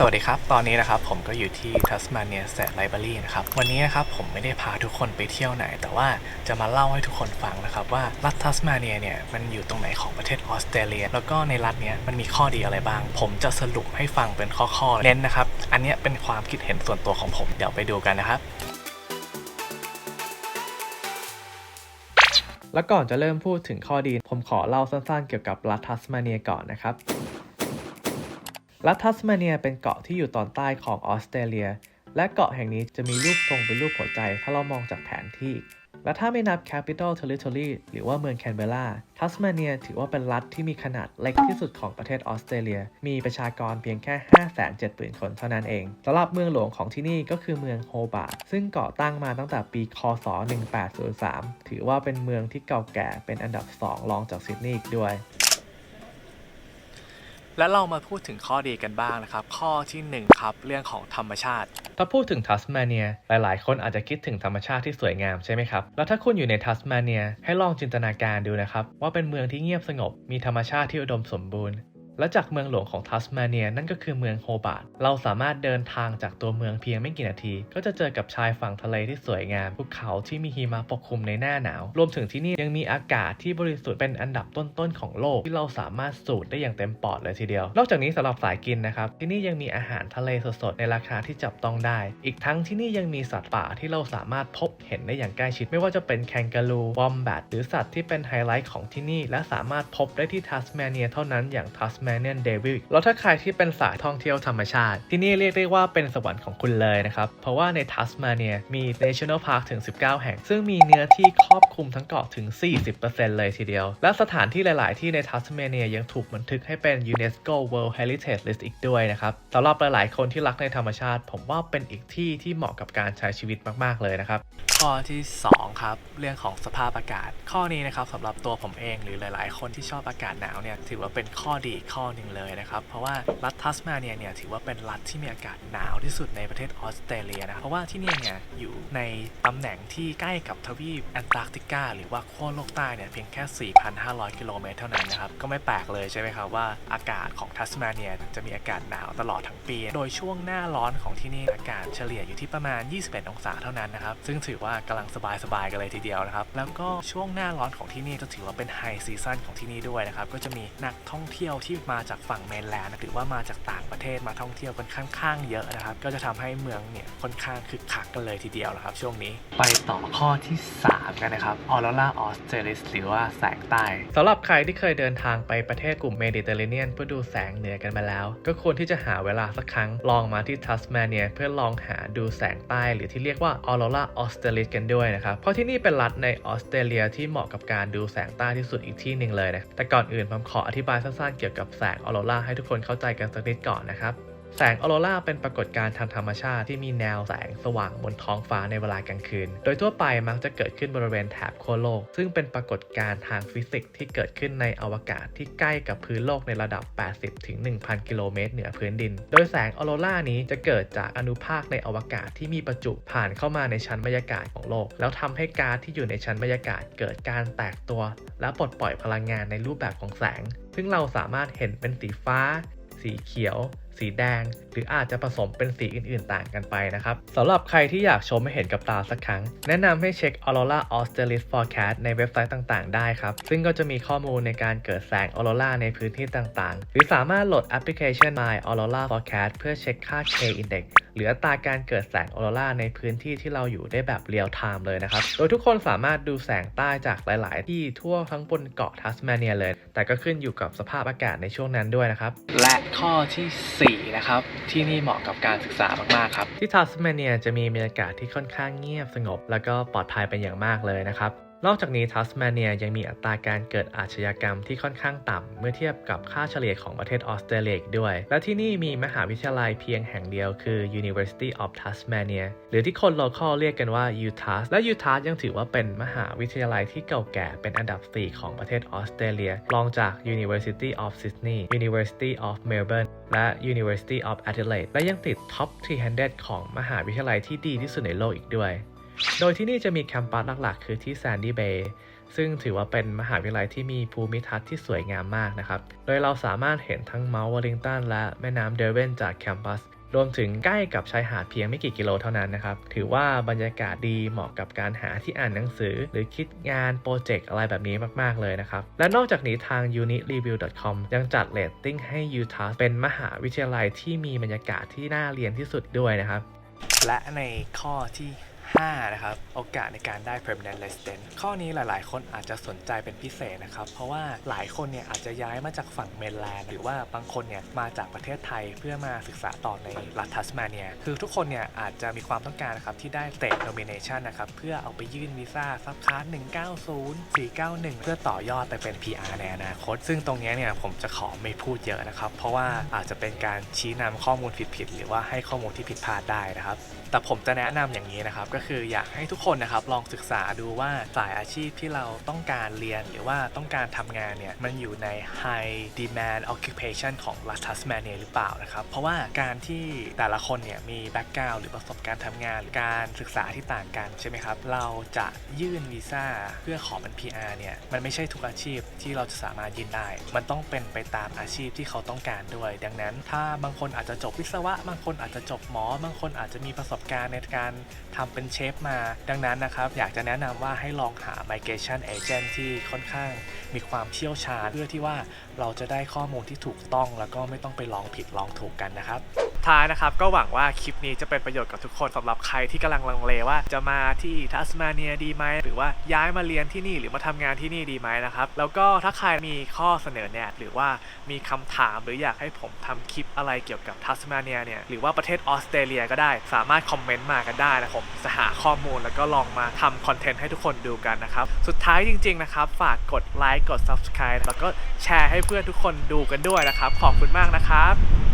สวัสดีครับ ตอนนี้นะครับผมก็อยู่ที่ Tasmania State Library นะครับ วันนี้นะครับผมไม่ได้พาทุกคนไปเที่ยวไหน แต่ว่าจะมาเล่าให้ทุกคนฟังนะครับว่ารัฐทัสมาเนียเนี่ยมันอยู่ตรงไหนของประเทศออสเตรเลีย แล้วก็ในรัฐเนี้ยมันมีข้อดีอะไรบ้าง ผมจะสรุปให้ฟังเป็นข้อๆ เน้นนะครับ อันนี้เป็นความคิดเห็นส่วนตัวของผม เดี๋ยวไปดูกันนะครับแล้วก่อนจะเริ่มพูดถึงข้อดี ผมขอเล่าสั้นๆ เกี่ยวกับรัฐทัสมาเนียก่อนนะครับ รัฐทัสมาเนียเป็นเกาะที่อยู่ตอนใต้ของออสเตรเลีย และเกาะแห่งนี้จะมีรูปทรงเป็นรูปหัวใจถ้าเรามองจากแผนที่ และถ้าไม่นับ Capital Territory หรือว่าเมืองแคนเบราทัสมาเนียถือว่าเป็นรัฐที่มีขนาดเล็กที่สุดของประเทศออสเตรเลีย มีประชากรเพียงแค่ 570,000 คนเท่านั้นเองสำหรับเมืองหลวงของที่นี่ก็คือเมืองโฮบาร์ดซึ่งก่อตั้งมาตั้งแต่ปี คศ 1803 ถือว่าเป็นเมืองที่เก่าแก่เป็นอันดับ 2 รองจากซิดนีย์อีกด้วย และเรามาพูดถึงข้อดีกันบ้างนะครับ ข้อที่ 1 ครับ เรื่องของธรรมชาติ ถ้าพูดถึงทัสมาเนีย หลายๆ คนอาจจะคิดถึงธรรมชาติที่สวยงามใช่ไหมครับ แล้วถ้าคุณอยู่ในทัสมาเนีย ให้ลองจินตนาการดูนะครับ ว่าเป็นเมืองที่เงียบสงบ มีธรรมชาติที่อุดมสมบูรณ์ และจากเมืองหลวงของทัสมาเนียนั่นก็คือเมืองโฮบาร์ดเราสามารถเดินทางจากตัวเมืองเพียงไม่กี่นาที ก็จะเจอกับชายฝั่งทะเลที่สวยงามภูเขาที่มีหิมะปกคลุมในหน้าหนาว รวมถึงที่นี่ยังมีอากาศที่บริสุทธิ์เป็นอันดับต้นๆของโลกที่เราสามารถสูดได้อย่างเต็มปอดเลยทีเดียว นอกจากนี้สำหรับสายกินนะครับที่นี่ยังมีอาหารทะเลสดๆในราคาที่จับต้องได้ อีกทั้งที่นี่ยังมีสัตว์ป่าที่เราสามารถพบเห็นได้อย่างใกล้ชิดไม่ว่าจะเป็นแคนการูวอมแบทหรือสัตว์ที่เป็นไฮไลท์ของที่นี่และสามารถพบได้ที่ทัสมาเนียเท่านั้นอย่างทัสมาเนียนเดวิลแล้วถ้าใครที่เป็นสายท่องเที่ยวธรรมชาติ ที่นี่เรียกได้ว่าเป็นสวรรค์ของคุณเลยนะครับ เพราะว่าในทัสมาเนียมี National Park ถึง 19 แห่ง ซึ่งมีเนื้อที่ครอบคลุมทั้งเกาะถึง 40%เลยทีเดียว และสถานที่หลาย ๆ ที่ในทัสมาเนียยังถูกบันทึกให้เป็น UNESCO World Heritage List อีกด้วยนะครับสำหรับหลาย ๆ คนที่รักในธรรมชาติ ผมว่าเป็นอีกที่ที่เหมาะกับการใช้ชีวิตมาก ๆ เลยนะครับ ข้อที่ 2 ครับ เรื่องของสภาพอากาศ ข้อนี้นะครับสำหรับตัวผมเองหรือหลาย ๆ คนที่ชอบอากาศหนาวเนี่ยถือว่าเป็นข้อดีข้อหนึ่งเลยนะครับ เพราะว่ารัฐทัสมาเนียเนี่ยถือว่าเป็นรัฐที่มีอากาศหนาวที่สุดในประเทศออสเตรเลียนะเพราะว่าที่นี่เนี่ยอยู่ในตำแหน่งที่ใกล้กับทวีปแอนตาร์กติกาหรือว่าขั้วโลกใต้เนี่ยเพียงแค่ 4,500 กิโลเมตรเท่านั้นนะครับก็ไม่แปลกเลยใช่ไหมครับว่าอากาศของทัสมาเนียจะมีอากาศหนาวตลอดทั้งปี โดยช่วงหน้าร้อนของที่นี่อากาศเฉลี่ยอยู่ที่ประมาณ 21 องศาเท่านั้นนะครับซึ่งถือว่ากำลังสบายๆกันเลยทีเดียวนะครับ แล้วก็ช่วงหน้าร้อนของที่นี่ก็ถือว่าเป็นไฮซีซันของที่นี่ด้วยนะครับ ก็จะมีนักท่องเที่ยวที่มาจากฝั่งเมนแลนด์หรือว่ามาจากต่างประเทศมาท่องเที่ยวกันค่อนข้างเยอะนะครับ ก็จะทำให้เมืองเนี่ยค่อนข้างคึกคักกันเลยทีเดียวนะครับ ช่วงนี้ไปต่อข้อที่ 3 กันนะครับออโรราออสเตรลิสหรือว่าแสงใต้สำหรับใครที่เคยเดินทางไปประเทศกลุ่มเมดิเตอร์เรเนียนเพื่อดูแสงเหนือกันมาแล้ว ก็ควรที่จะหาเวลาสักครั้งลองมาที่ทัสมาเนียเพื่อลองหาดูแสงใต้หรือที่เรียกว่าออโรราออสเตรลิสกันด้วยนะครับ เพราะที่นี่เป็นรัฐในออสเตรเลียที่เหมาะกับการดูแสงใต้ที่สุดอีกที่หนึ่งเลยนะแต่ก่อนอื่นผมขออธิบายสั้นๆเกี่ยวกับแสงออโรราให้ทุกคนเข้าใจกันสักนิดก่อนนะครับ แสงออโรราเป็นปรากฏการณ์ทางธรรมชาติที่มีแนวแสงสว่างบนท้องฟ้าในเวลากลางคืน โดยทั่วไปมักจะเกิดขึ้นบริเวณแถบขั้วโลก ซึ่งเป็นปรากฏการณ์ทางฟิสิกส์ที่เกิดขึ้นในอวกาศที่ใกล้กับพื้นโลกในระดับ 80ถึง1,000 กิโลเมตรเหนือพื้นดิน โดยแสงออโรรานี้จะเกิดจากอนุภาคในอวกาศที่มีประจุผ่านเข้ามาในชั้นบรรยากาศของโลก แล้วทำให้ก๊าซที่อยู่ในชั้นบรรยากาศเกิดการแตกตัว และปลดปล่อยพลังงานในรูปแบบของแสง ซึ่งเราสามารถเห็นเป็นสีฟ้า สีเขียว สีแดง หรืออาจจะผสมเป็นสีอื่นๆต่างกันไปนะครับสำหรับใครที่อยากชมให้เห็นกับตาสักครั้ง แนะนำให้เช็ค Aurora Australis Forecast ในเว็บไซต์ต่างๆ ได้ครับ ซึ่งก็จะมีข้อมูลในการเกิดแสงออโรราในพื้นที่ต่างๆ หรือสามารถโหลดแอปพลิเคชัน My Aurora Forecast เพื่อเช็คค่า K Index หรืออัตราการเกิดแสงออโรราในพื้นที่ที่เราอยู่ได้แบบเรียลไทม์เลยนะครับ โดยทุกคนสามารถดูแสงใต้จากหลาย ๆ ที่ทั่วทั้งบนเกาะทัสมาเนียเลย แต่ก็ขึ้นอยู่กับสภาพอากาศในช่วงนั้นด้วยนะครับ และข้อทีสี่4 นะครับ ที่นี่เหมาะกับการศึกษามากๆครับ ที่ทัสมเนียจะมีบรรยากาศที่ค่อนข้างเงียบสงบ แล้วก็ปลอดภัยเป็นอย่างมากเลยนะครับ นอกจากนี้ทัสมาเนียยังมีอัตราการเกิดอาชญากรรมที่ค่อนข้างต่ำ เมื่อเทียบกับค่าเฉลี่ยของประเทศออสเตรเลียด้วย และที่นี่มีมหาวิทยาลัยเพียงแห่งเดียวคือ University of Tasmania หรือที่คน local เรียกกันว่า UTAS และ UTAS ยังถือว่าเป็นมหาวิทยาลัยที่เก่าแก่เป็นอันดับ 4 ของประเทศออสเตรเลียรองจาก University of Sydney University of Melbourne และ University of Adelaide และยังติด Top 300 ของมหาวิทยาลัยที่ดีที่สุดในโลกอีกด้วย โดยที่นี่จะมีแคมปัสหลักๆ คือที่ Sandy Bay ซึ่งถือว่าเป็นมหาวิทยาลัยที่มีภูมิทัศน์ที่สวยงามมากนะครับ โดยเราสามารถเห็นทั้งเมาส์วอลิงตันและแม่น้ำเดเวนจากแคมปัส รวมถึงใกล้กับชายหาดเพียงไม่กี่กิโลเท่านั้นนะครับ ถือว่าบรรยากาศดีเหมาะกับการหาที่อ่านหนังสือ หรือคิดงานโปรเจกต์อะไรแบบนี้มาก ๆ เลยนะครับ และนอกจากนี้ทาง unitreview.com ยังจัดเรตติ้งให้ Utah เป็นมหาวิทยาลัยที่มีบรรยากาศที่น่าเรียนที่สุดด้วยนะครับ และในข้อที่ 5นะครับโอกาสในการได้ permanent resident ข้อนี้หลาย ๆ คนอาจจะสนใจเป็นพิเศษนะครับ เพราะว่าหลายคนเนี่ยอาจจะย้ายมาจากฝั่งเมนแลนด์หรือว่าบางคนเนี่ยมาจากประเทศไทยเพื่อมาศึกษาต่อในรัฐทัสมาเนีย คือทุกคนเนี่ยอาจจะมีความต้องการนะครับที่ได้ state nomination นะครับเพื่อเอาไปยื่นวีซ่าซับคาร์190 491 เพื่อต่อยอดไปเป็น PR ในอนาคต ซึ่งตรงนี้เนี่ยผมจะขอไม่พูดเยอะนะครับ เพราะว่าอาจจะเป็นการชี้นำข้อมูลผิดๆหรือว่าให้ข้อมูลที่ผิดพลาดได้นะครับแต่ผมจะแนะนำอย่างนี้นะครับ ก็คืออยากให้ทุกคนนะครับลองศึกษาดูว่าสายอาชีพที่เราต้องการเรียนหรือว่าต้องการทำงานเนี่ยมันอยู่ใน high demand occupation ของรัฐทัสมาเนียหรือเปล่านะครับ เพราะว่าการที่แต่ละคนเนี่ยมีแบ็กกราวด์หรือประสบการณ์ทำงานหรือการศึกษาที่ต่างกันใช่ไหมครับ เราจะยื่นวีซ่าเพื่อขอเป็น PR เนี่ยมันไม่ใช่ทุกอาชีพที่เราจะสามารถยื่นได้ มันต้องเป็นไปตามอาชีพที่เขาต้องการด้วย ดังนั้น ถ้าบางคนอาจจะจบวิศวะ บางคนอาจจะจบหมอ บางคนอาจจะมีประสบการณ์ในการทำเป็นเชฟมา ดังนั้นนะครับ อยากจะแนะนำว่าให้ลองหา migration agent ที่ค่อนข้างมีความเชี่ยวชาญเพื่อที่ว่าเราจะได้ข้อมูลที่ถูกต้อง แล้วก็ไม่ต้องไปลองผิดลองถูกกันนะครับ ท้ายนะครับ ก็หวังว่าคลิปนี้จะเป็นประโยชน์กับทุกคนสำหรับใครที่กำลังลังเลว่าจะมาที่ทัสมาเนียดีไหมหรือว่าย้ายมาเรียนที่นี่หรือมาทำงานที่นี่ดีไหมนะครับ แล้วก็ถ้าใครมีข้อเสนอแนะหรือว่ามีคำถามหรืออยากให้ผมทำคลิปอะไรเกี่ยวกับทัสมาเนียเนี่ยหรือว่าประเทศออสเตรเลียก็ได้ สามารถคอมเมนต์มากันได้นะผมจะหาข้อมูลแล้วก็ลองมาทำคอนเทนต์ให้ทุกคนดูกันนะครับ สุดท้ายจริงๆนะครับ ฝากกดไลค์กด subscribe แล้วก็แชร์ให้เพื่อนทุกคนดูกันด้วยนะครับ ขอบคุณมากนะครับ